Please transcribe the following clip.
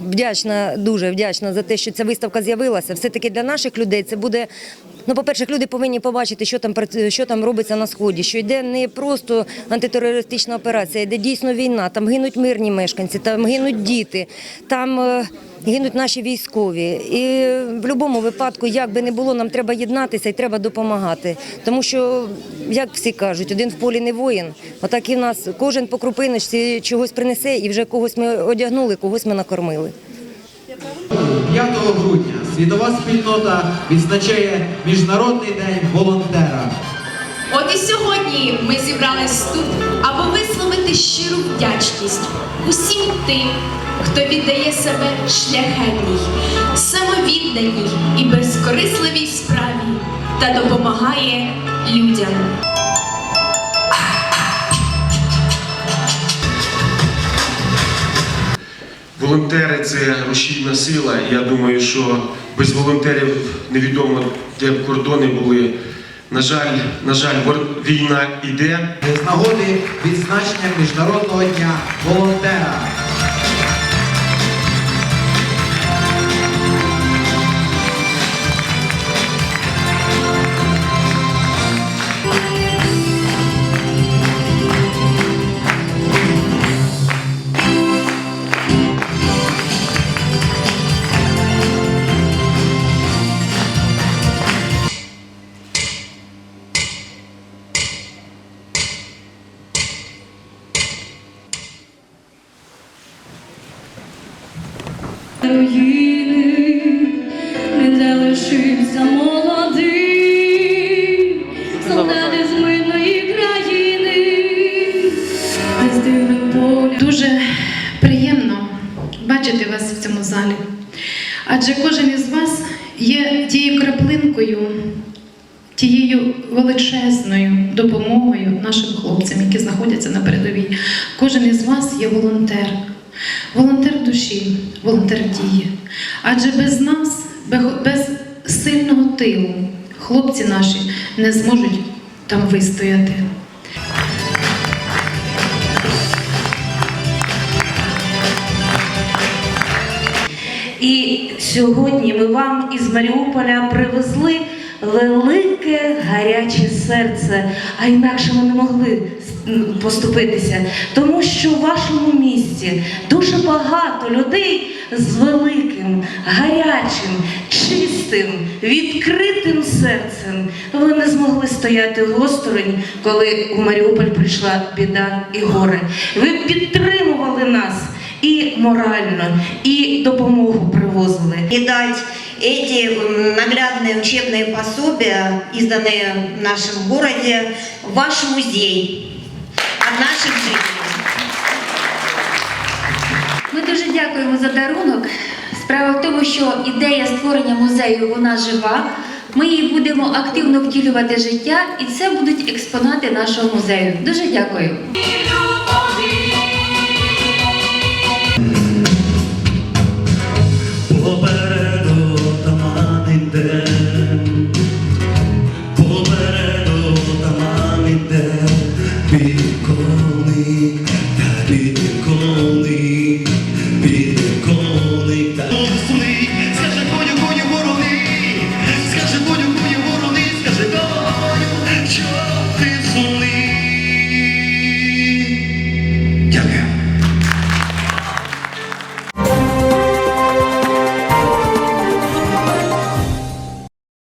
Вдячна, дуже вдячна за те, що ця виставка з'явилася. Все-таки для наших людей це буде Ну, по-перше, люди повинні побачити, що там що там робиться на сході, що йде не просто антитерористична операція, йде дійсно війна. Там гинуть мирні мешканці, там гинуть діти, там е, гинуть наші військові. І в будь-якому випадку, як би не було, нам треба єднатися і треба допомагати. Тому що, як всі кажуть, один в полі не воїн. Отак і в нас кожен по крупиночці чогось принесе, і вже когось ми одягнули, когось ми накормили. 5 грудня світова спільнота відзначає Міжнародний день волонтера. От і сьогодні ми зібрались тут, аби висловити щиру вдячність усім тим, хто віддає себе шляхетній, самовідданій і безкорисливій справі та допомагає людям. Волонтери це рушійна сила. і Я думаю, що без волонтерів невідомо, де б кордони були. На жаль, на жаль, війна йде. З нагоди відзначення Міжнародного дня волонтера. Руїни, не залишився молодий, солдати з мирної країни, не здивли поля. Дуже приємно бачити вас в цьому залі. Адже кожен із вас є тією краплинкою, тією величезною допомогою нашим хлопцям, які знаходяться на передовій. Кожен із вас є волонтер, волонтер душі, волонтер дії. Адже без нас, бе- без сильного тилу, хлопці наші не зможуть там вистояти. І сьогодні ми вам із Маріуполя привезли велике гаряче серце, а інакше ми не могли поступитися, тому що в вашому місті дуже багато людей з великим, гарячим, чистим, відкритим серцем. Ви не змогли стояти осторонь, коли у Маріуполь прийшла біда і горе. Ви підтримували нас и морально, и допомогу привозили. и дать эти м, наглядные учебные пособия, изданные в нашем городе, в ваш музей от наших жителей. Ми дуже дякуємо за дарунок. Справа в тому, що ідея створення музею вона жива. Ми її будемо активно втілювати в життя, і це будуть експонати нашого музею. Дуже дякую.